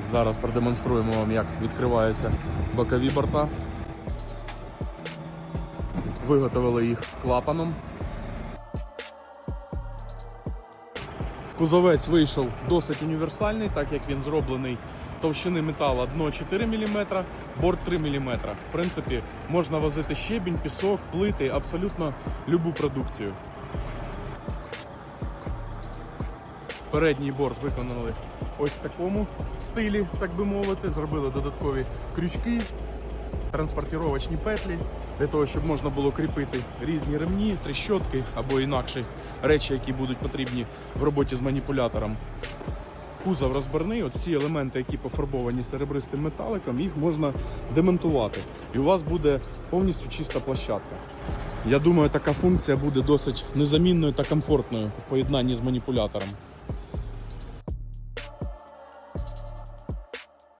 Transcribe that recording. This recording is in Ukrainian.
Так, зараз продемонструємо вам, як відкриваються бокові борта. Виготовили їх клапаном. Кузовець вийшов досить універсальний, так як він зроблений товщини металу дно 4 мм, борт 3 мм. В принципі, можна возити щебінь, пісок, плити, абсолютно любу продукцію. Передній борт виконали ось в такому стилі, так би мовити. Зробили додаткові крючки, транспортировочні петлі для того, щоб можна було кріпити різні ремні, тріщотки або інакші речі, які будуть потрібні в роботі з маніпулятором. Кузов розбірний, от ці елементи, які пофарбовані серебристим металиком, їх можна демонтувати. І у вас буде повністю чиста площадка. Я думаю, така функція буде досить незамінною та комфортною в поєднанні з маніпулятором.